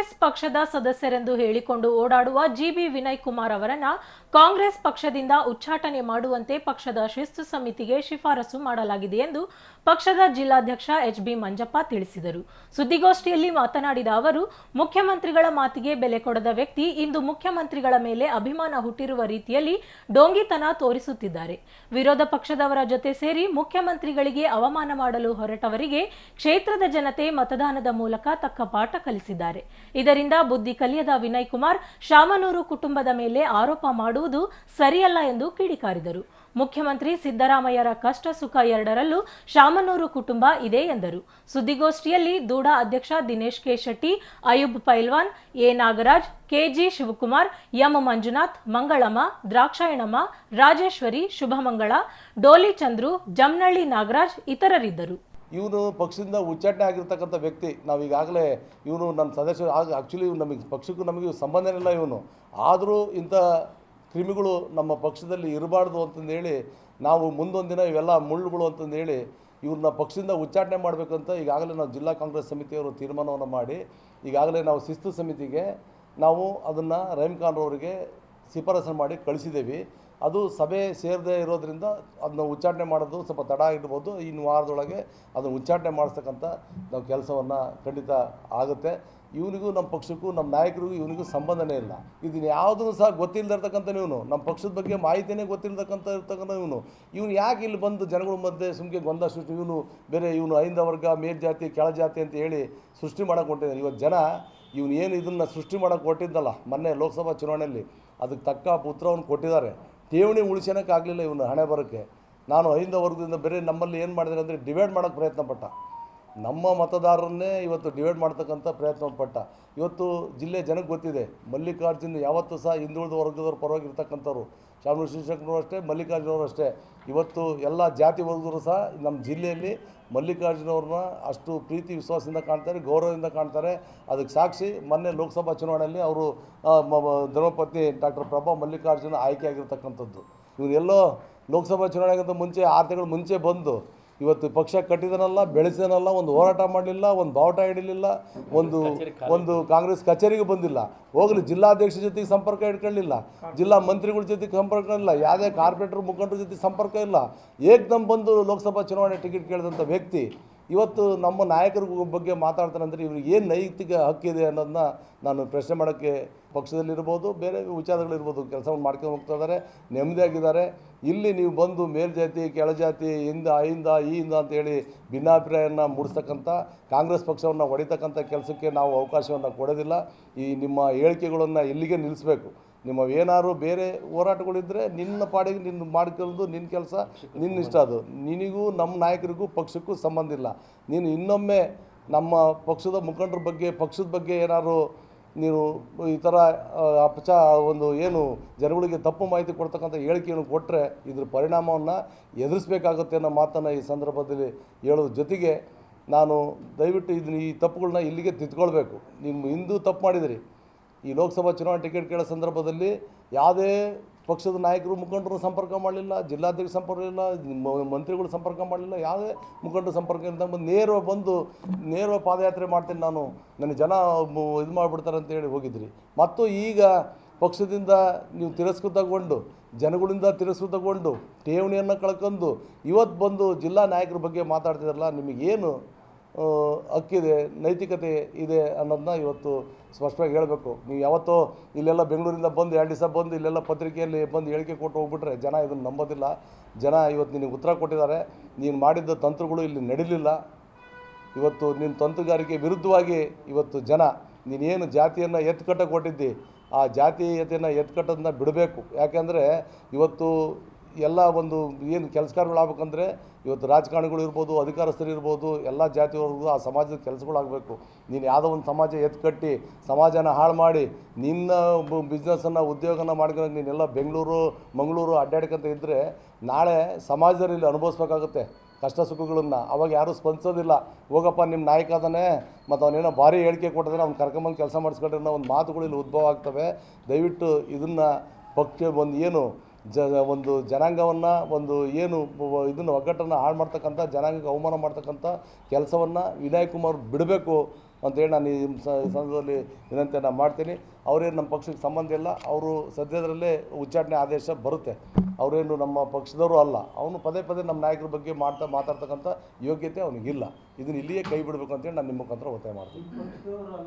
ಕಾಂಗ್ರೆಸ್ ಪಕ್ಷದ ಸದಸ್ಯರೆಂದು ಹೇಳಿಕೊಂಡು ಓಡಾಡುವ ಜಿಬಿ ವಿನಯ್ ಕುಮಾರ್ ಅವರನ್ನ ಕಾಂಗ್ರೆಸ್ ಪಕ್ಷದಿಂದ ಉಚ್ಚಾಟನೆ ಮಾಡುವಂತೆ ಪಕ್ಷದ ಶಿಸ್ತು ಸಮಿತಿಗೆ ಶಿಫಾರಸು ಮಾಡಲಾಗಿದೆ ಎಂದು ಪಕ್ಷದ ಜಿಲ್ಲಾಧ್ಯಕ್ಷ ಎಚ್ ಬಿ ಮಂಜಪ್ಪ ತಿಳಿಸಿದರು. ಸುದ್ದಿಗೋಷ್ಠಿಯಲ್ಲಿ ಮಾತನಾಡಿದ ಅವರು, ಮುಖ್ಯಮಂತ್ರಿಗಳ ಮಾತಿಗೆ ಬೆಲೆ ಕೊಡದ ವ್ಯಕ್ತಿ ಇಂದು ಮುಖ್ಯಮಂತ್ರಿಗಳ ಮೇಲೆ ಅಭಿಮಾನ ಹುಟ್ಟಿರುವ ರೀತಿಯಲ್ಲಿ ಡೋಂಗಿತನ ತೋರಿಸುತ್ತಿದ್ದಾರೆ. ವಿರೋಧ ಪಕ್ಷದವರ ಜೊತೆ ಸೇರಿ ಮುಖ್ಯಮಂತ್ರಿಗಳಿಗೆ ಅವಮಾನ ಮಾಡಲು ಹೊರಟವರಿಗೆ ಕ್ಷೇತ್ರದ ಜನತೆ ಮತದಾನದ ಮೂಲಕ ತಕ್ಕ ಪಾಠ ಕಲಿಸಿದ್ದಾರೆ. ಇದರಿಂದ ಬುದ್ಧಿ ಕಲಿಯದ ವಿನಯ್ ಕುಮಾರ್ ಶಾಮನೂರು ಕುಟುಂಬದ ಮೇಲೆ ಆರೋಪ ಮಾಡುವುದು ಸರಿಯಲ್ಲ ಎಂದು ಕಿಡಿಕಾರಿದರು. ಮುಖ್ಯಮಂತ್ರಿ ಸಿದ್ದರಾಮಯ್ಯರ ಕಷ್ಟ ಸುಖ ಎರಡರಲ್ಲೂ ಶಾಮನೂರು ಕುಟುಂಬ ಇದೆ ಎಂದರು. ಸುದ್ದಿಗೋಷ್ಠಿಯಲ್ಲಿ ದೂಡಾ ಅಧ್ಯಕ್ಷ Dinesh K Shetty Ayub Pailwan, A Nagaraj KG Shivakumar, M Manjunath, Mangalamma, Drakshayanamma, Rajeshwari, Shubhamangala, Dolly Chandru, Jamnalli Nagaraj ಇತರರಿದ್ದರು. ಇವನು ಪಕ್ಷದಿಂದ ಉಚ್ಚಾಟನೆ ಆಗಿರ್ತಕ್ಕಂಥ ವ್ಯಕ್ತಿ. ನಾವು ಈಗಾಗಲೇ ಇವನು ನನ್ನ ಸದಸ್ಯ, ಆಗ ಆ್ಯಕ್ಚುಲಿ ನಮಗೆ, ಪಕ್ಷಕ್ಕೂ ನಮಗೆ ಸಂಬಂಧನೇ ಇಲ್ಲ ಇವನು. ಆದರೂ ಇಂಥ ಕ್ರಿಮಿಗಳು ನಮ್ಮ ಪಕ್ಷದಲ್ಲಿ ಇರಬಾರ್ದು ಅಂತಂದೇಳಿ, ನಾವು ಮುಂದೊಂದು ದಿನ ಇವೆಲ್ಲ ಮುಳ್ಳುಗಳು ಅಂತಂದೇಳಿ ಇವ್ರನ್ನ ಪಕ್ಷದಿಂದ ಉಚ್ಚಾಟನೆ ಮಾಡಬೇಕಂತ ಈಗಾಗಲೇ ನಾವು ಜಿಲ್ಲಾ ಕಾಂಗ್ರೆಸ್ ಸಮಿತಿಯವರು ತೀರ್ಮಾನವನ್ನು ಮಾಡಿ, ಈಗಾಗಲೇ ನಾವು ಶಿಸ್ತು ಸಮಿತಿಗೆ ನಾವು ಅದನ್ನು ರಹೀಮ್ ಖಾನ್ ಅವರಿಗೆ ಶಿಫಾರಸು ಮಾಡಿ ಕಳಿಸಿದ್ದೀವಿ. ಅದು ಸಭೆ ಸೇರದೇ ಇರೋದರಿಂದ ಅದನ್ನ ಉಚ್ಚಾಟನೆ ಮಾಡೋದು ಸ್ವಲ್ಪ ತಡ ಆಗಿರ್ಬೋದು. ಇನ್ನು ವಾರದೊಳಗೆ ಅದನ್ನು ಉಚ್ಚಾಟನೆ ಮಾಡಿಸ್ತಕ್ಕಂಥ ನಾವು ಕೆಲಸವನ್ನು ಖಂಡಿತ ಆಗುತ್ತೆ. ಇವನಿಗೂ ನಮ್ಮ ಪಕ್ಷಕ್ಕೂ, ನಮ್ಮ ನಾಯಕರಿಗೂ ಇವನಿಗೂ ಸಂಬಂಧನೇ ಇಲ್ಲ. ಇದನ್ನು ಯಾವುದನ್ನು ಸಹ ಗೊತ್ತಿಲ್ಲದಿರ್ತಕ್ಕಂಥ ಇವನು ನಮ್ಮ ಪಕ್ಷದ ಬಗ್ಗೆ ಮಾಹಿತಿನೇ ಗೊತ್ತಿಲ್ಲತಕ್ಕಂಥ ಇರ್ತಕ್ಕಂಥ ಇವನು ಇವನು ಯಾಕೆ ಇಲ್ಲಿ ಬಂದು ಜನಗಳ ಮಧ್ಯೆ ಸುಮ್ಮನೆ ಗೊಂದಲ ಸೃಷ್ಟಿ, ಇವನು ಬೇರೆ ಇವನು ಐಂದ ವರ್ಗ, ಮೇಲ್ಜಾತಿ, ಕೆಳಜಾತಿ ಅಂತ ಹೇಳಿ ಸೃಷ್ಟಿ ಮಾಡೋಕೆ ಹೊಂಟಿದ್ದಾನೆ ಇವತ್ತು ಜನ ಇವನು ಏನು ಇದನ್ನು ಸೃಷ್ಟಿ ಮಾಡೋಕೆ ಕೊಟ್ಟಿದ್ದಲ್ಲ ಮೊನ್ನೆ ಲೋಕಸಭಾ ಚುನಾವಣೆಯಲ್ಲಿ. ಅದಕ್ಕೆ ತಕ್ಕ ಪುತ್ರವನ್ನು ಕೊಟ್ಟಿದ್ದಾರೆ. ಠೇವಣಿ ಉಳಿಸೋಕ್ಕಾಗಲಿಲ್ಲ ಇವನು ಹಣೆ ಬರೋಕ್ಕೆ. ನಾನು ಐದು ವರ್ಗದಿಂದ ಬೇರೆ ನಮ್ಮಲ್ಲಿ ಏನು ಮಾಡಿದ್ರೆ ಅಂದರೆ ಡಿವೈಡ್ ಮಾಡೋಕ್ಕೆ ಪ್ರಯತ್ನ ಪಟ್ಟ ನಮ್ಮ ಮತದಾರರನ್ನೇ ಇವತ್ತು ಡಿವೈಡ್ ಮಾಡ್ತಕ್ಕಂಥ ಪ್ರಯತ್ನ ಪಟ್ಟ. ಇವತ್ತು ಜಿಲ್ಲೆ ಜನಕ್ಕೆ ಗೊತ್ತಿದೆ, ಮಲ್ಲಿಕಾರ್ಜುನ್ ಯಾವತ್ತೂ ಸಹ ಹಿಂದುಳಿದ ವರ್ಗದವ್ರ ಪರವಾಗಿ ಇರ್ತಕ್ಕಂಥವ್ರು. ಶಿವಶಂಕರವರು ಅಷ್ಟೇ ಮಲ್ಲಿಕಾರ್ಜುನವರು ಅಷ್ಟೇ. ಇವತ್ತು ಎಲ್ಲ ಜಾತಿ ವರ್ಗದವರು ಸಹ ನಮ್ಮ ಜಿಲ್ಲೆಯಲ್ಲಿ ಮಲ್ಲಿಕಾರ್ಜುನವ್ರನ್ನ ಅಷ್ಟು ಪ್ರೀತಿ, ವಿಶ್ವಾಸದಿಂದ ಕಾಣ್ತಾರೆ, ಗೌರವದಿಂದ ಕಾಣ್ತಾರೆ. ಅದಕ್ಕೆ ಸಾಕ್ಷಿ, ಮೊನ್ನೆ ಲೋಕಸಭಾ ಚುನಾವಣೆಯಲ್ಲಿ ಅವರು ಧರ್ಮಪತ್ನಿ ಡಾಕ್ಟರ್ ಪ್ರಭಾ ಮಲ್ಲಿಕಾರ್ಜುನ ಆಯ್ಕೆ ಆಗಿರ್ತಕ್ಕಂಥದ್ದು. ಇವರೆಲ್ಲೋ ಲೋಕಸಭಾ ಚುನಾವಣೆಗಿಂತ ಮುಂಚೆ ಆರು ತಿಂಗಳು ಮುಂಚೆ ಬಂದು ಇವತ್ತು ಪಕ್ಷ ಕಟ್ಟಿದನಲ್ಲ ಬೆಳೆಸಿದನಲ್ಲ ಒಂದು ಹೋರಾಟ ಮಾಡಲಿಲ್ಲ ಒಂದು ಬಾವುಟ ಹಿಡಿಲಿಲ್ಲ ಒಂದು ಒಂದು ಕಾಂಗ್ರೆಸ್ ಕಚೇರಿಗೆ ಬಂದಿಲ್ಲ. ಹೋಗಲಿ ಜಿಲ್ಲಾಧ್ಯಕ್ಷ ಜೊತೆಗೆ ಸಂಪರ್ಕ ಇಟ್ಕೊಳ್ಳಿಲ್ಲ. ಜಿಲ್ಲಾ ಮಂತ್ರಿಗಳ ಜೊತೆಗೆ ಸಂಪರ್ಕ ಇಲ್ಲ ಯಾವುದೇ ಕಾರ್ಪೊರೇಟರ್ ಮುಖಂಡರ ಜೊತೆ ಸಂಪರ್ಕ ಇಲ್ಲ. ಏಕ್ದಮ್ ಬಂದು ಲೋಕಸಭಾ ಚುನಾವಣೆ ಟಿಕೆಟ್ ಕೇಳಿದಂಥ ವ್ಯಕ್ತಿ ಇವತ್ತು ನಮ್ಮ ನಾಯಕರ ಬಗ್ಗೆ ಮಾತಾಡ್ತಾರೆ ಅಂದರೆ ಇವ್ರಿಗೆ ಏನು ನೈತಿಕ ಹಕ್ಕಿದೆ ಅನ್ನೋದನ್ನ ನಾನು ಪ್ರಶ್ನೆ ಮಾಡೋಕ್ಕೆ ಪಕ್ಷದಲ್ಲಿರ್ಬೋದು, ಬೇರೆ ವಿಚಾರಗಳಿರ್ಬೋದು, ಕೆಲಸವನ್ನು ಮಾಡ್ಕೊಂಡು ಹೋಗ್ತಾ ಇದ್ದಾರೆ, ನೆಮ್ಮದಿಯಾಗಿದ್ದಾರೆ. ಇಲ್ಲಿ ನೀವು ಬಂದು ಮೇಲ್ಜಾತಿ ಕೆಳಜಾತಿ ಇಂದ ಐಂದ ಈ ಇಂದ ಅಂತೇಳಿ ಭಿನ್ನಾಭಿಪ್ರಾಯವನ್ನು ಮೂಡಿಸ್ತಕ್ಕಂಥ, ಕಾಂಗ್ರೆಸ್ ಪಕ್ಷವನ್ನು ಹೊಡಿತಕ್ಕಂಥ ಕೆಲಸಕ್ಕೆ ನಾವು ಅವಕಾಶವನ್ನು ಕೊಡೋದಿಲ್ಲ. ಈ ನಿಮ್ಮ ಹೇಳಿಕೆಗಳನ್ನು ಇಲ್ಲಿಗೆ ನಿಲ್ಲಿಸಬೇಕು. ನಿಮ್ಮ ಏನಾದ್ರು ಬೇರೆ ಹೋರಾಟಗಳಿದ್ದರೆ ನಿನ್ನ ಪಾಡಿಗೆ ನಿನ್ನ ಮಾಡ್ಕೊಳ್ಳೋದು ನಿನ್ನ ಕೆಲಸ, ನಿನ್ನ ಇಷ್ಟ ಅದು. ನಿನಗೂ ನಮ್ಮ ನಾಯಕರಿಗೂ ಪಕ್ಷಕ್ಕೂ ಸಂಬಂಧ ಇಲ್ಲ. ನೀನು ಇನ್ನೊಮ್ಮೆ ನಮ್ಮ ಪಕ್ಷದ ಮುಖಂಡರ ಬಗ್ಗೆ, ಪಕ್ಷದ ಬಗ್ಗೆ ಏನಾದ್ರು ನೀನು ಈ ಥರ ಅಪಚ, ಒಂದು ಏನು ಜನಗಳಿಗೆ ತಪ್ಪು ಮಾಹಿತಿ ಕೊಡ್ತಕ್ಕಂಥ ಹೇಳಿಕೆಯನ್ನು ಕೊಟ್ಟರೆ ಇದ್ರ ಪರಿಣಾಮವನ್ನು ಎದುರಿಸಬೇಕಾಗುತ್ತೆ ಅನ್ನೋ ಮಾತನ್ನು ಈ ಸಂದರ್ಭದಲ್ಲಿ ಹೇಳೋದ್ರ ಜೊತೆಗೆ ನಾನು ದಯವಿಟ್ಟು ಇದನ್ನ ಈ ತಪ್ಪುಗಳನ್ನ ಇಲ್ಲಿಗೆ ತಿದ್ಕೊಳ್ಬೇಕು. ನಿಮ್ಮ ಹಿಂದೂ ತಪ್ಪು ಮಾಡಿದಿರಿ. ಈ ಲೋಕಸಭಾ ಚುನಾವಣೆ ಟಿಕೆಟ್ ಕೇಳೋ ಸಂದರ್ಭದಲ್ಲಿ ಯಾವುದೇ ಪಕ್ಷದ ನಾಯಕರು ಮುಖಂಡರು ಸಂಪರ್ಕ ಮಾಡಲಿಲ್ಲ ಜಿಲ್ಲಾಧ್ಯಕ್ಷ ಸಂಪರ್ಕ ಇಲ್ಲ ಮಂತ್ರಿಗಳು ಸಂಪರ್ಕ ಮಾಡಲಿಲ್ಲ, ಯಾವುದೇ ಮುಖಂಡರು ಸಂಪರ್ಕ ಇಲ್ಲ ಬಂದು ನೇರ ಬಂದು ನೇರ ಪಾದಯಾತ್ರೆ ಮಾಡ್ತೀನಿ ನಾನು. ನನ್ನ ಜನ ಇದು ಮಾಡಿಬಿಡ್ತಾರೆ ಅಂತೇಳಿ ಹೋಗಿದ್ರಿ. ಮತ್ತು ಈಗ ಪಕ್ಷದಿಂದ ನೀವು ತಿರಸ್ಕೃತಗೊಂಡು, ಜನಗಳಿಂದ ತಿರಸ್ಕೃತಗೊಂಡು, ಠೇವಣಿಯನ್ನು ಕಳ್ಕೊಂಡು ಇವತ್ತು ಬಂದು ಜಿಲ್ಲಾ ನಾಯಕರ ಬಗ್ಗೆ ಮಾತಾಡ್ತಿದ್ರಲ್ಲ, ನಿಮಗೇನು ಹಕ್ಕಿದೆ, ನೈತಿಕತೆ ಇದೆ ಅನ್ನೋದನ್ನ ಇವತ್ತು ಸ್ಪಷ್ಟವಾಗಿ ಹೇಳಬೇಕು. ನೀವು ಯಾವತ್ತೋ ಇಲ್ಲೆಲ್ಲ ಬೆಂಗಳೂರಿಂದ ಬಂದು ಎರಡು ದಿವಸ ಬಂದು ಇಲ್ಲೆಲ್ಲ ಪತ್ರಿಕೆಯಲ್ಲಿ ಬಂದು ಹೇಳಿಕೆ ಕೊಟ್ಟು ಹೋಗ್ಬಿಟ್ರೆ ಜನ ಇದನ್ನು ನಂಬೋದಿಲ್ಲ. ಜನ ಇವತ್ತು ನಿನಗೆ ಉತ್ತರ ಕೊಟ್ಟಿದ್ದಾರೆ. ನೀನು ಮಾಡಿದ್ದ ತಂತ್ರಗಳು ಇಲ್ಲಿ ನಡೀಲಿಲ್ಲ. ಇವತ್ತು ನಿನ್ನ ತಂತ್ರಗಾರಿಕೆ ವಿರುದ್ಧವಾಗಿ ಇವತ್ತು ಜನ ನೀನೇನು ಜಾತಿಯನ್ನು ಎತ್ಕಟ್ಟ ಕೊಟ್ಟಿದ್ದಿ ಆ ಜಾತೀಯತೆಯನ್ನು ಎತ್ಕಟ್ಟೋದನ್ನ ಬಿಡಬೇಕು. ಯಾಕೆಂದರೆ ಇವತ್ತು ಎಲ್ಲ ಒಂದು ಏನು ಕೆಲಸಗಾರಗಳಾಗಬೇಕಂದ್ರೆ ಇವತ್ತು ರಾಜಕಾರಣಿಗಳು ಇರ್ಬೋದು, ಅಧಿಕಾರಸ್ಥರು ಇರ್ಬೋದು, ಎಲ್ಲ ಜಾತಿಯವ್ರಿಗೂ ಆ ಸಮಾಜದ ಕೆಲಸಗಳಾಗಬೇಕು. ನೀನು ಯಾವುದೋ ಒಂದು ಸಮಾಜ ಎತ್ಕಟ್ಟಿ ಸಮಾಜನ ಹಾಳು ಮಾಡಿ, ನಿನ್ನ ಬಿಸ್ನೆಸ್ಸನ್ನು ಉದ್ಯೋಗನ ಮಾಡ್ಕೊಂಡು ನೀನೆಲ್ಲ ಬೆಂಗಳೂರು, ಮಂಗಳೂರು ಅಡ್ಡಾಡ್ಕೊಂತ ಇದ್ದರೆ ನಾಳೆ ಸಮಾಜದಲ್ಲಿ ಇಲ್ಲಿ ಅನುಭವಿಸ್ಬೇಕಾಗುತ್ತೆ ಕಷ್ಟ ಸುಖಗಳನ್ನು. ಅವಾಗ ಯಾರೂ ಸ್ಪಂದಿಸೋದಿಲ್ಲ. ಹೋಗಪ್ಪ ನಿಮ್ಮ ನಾಯಕ ಅದಾನೆ, ಮತ್ತು ಅವನೇನೋ ಭಾರಿ ಹೇಳಿಕೆ ಕೊಟ್ಟಿದ್ರೆ ಅವ್ನು ಕರ್ಕೊಂಬಂದು ಕೆಲಸ ಮಾಡಿಸ್ಕೊಂಡ್ರೆ ಒಂದು ಮಾತುಗಳು ಇಲ್ಲಿ ಉದ್ಭವ ಆಗ್ತವೆ. ದಯವಿಟ್ಟು ಇದನ್ನು ಪಕ್ಷ ಒಂದು ಏನು ಜ ಒಂದು ಜನಾಂಗವನ್ನು ಒಂದು ಏನು ಇದನ್ನು ಒಗ್ಗಟ್ಟನ್ನು ಹಾಳು ಮಾಡ್ತಕ್ಕಂಥ, ಜನಾಂಗಕ್ಕೆ ಅವಮಾನ ಮಾಡ್ತಕ್ಕಂಥ ಕೆಲಸವನ್ನು ವಿನಯ್ ಕುಮಾರ್ ಬಿಡಬೇಕು ಅಂತೇಳಿ ನಾನು ಈ ಸಂದರ್ಭದಲ್ಲಿ ವಿನಂತಿಯನ್ನು ಮಾಡ್ತೀನಿ. ಅವರೇನು ನಮ್ಮ ಪಕ್ಷಕ್ಕೆ ಸಂಬಂಧ ಇಲ್ಲ. ಅವರು ಸದ್ಯದರಲ್ಲೇ ಉಚ್ಚಾಟನೆ ಆದೇಶ ಬರುತ್ತೆ. ಅವರೇನು ನಮ್ಮ ಪಕ್ಷದವರು ಅಲ್ಲ. ಅವನು ಪದೇ ಪದೇ ನಮ್ಮ ನಾಯಕರ ಬಗ್ಗೆ ಮಾಡ್ತಾ ಮಾತಾಡ್ತಕ್ಕಂಥ ಯೋಗ್ಯತೆ ಅವನಿಗಿಲ್ಲ. ಇದನ್ನು ಇಲ್ಲಿಯೇ ಕೈ ಬಿಡಬೇಕು ಅಂತೇಳಿ ನಾನು ನಿಮ್ಮ ಮುಖಾಂತರ ಒತ್ತಾಯ ಮಾಡ್ತೀನಿ.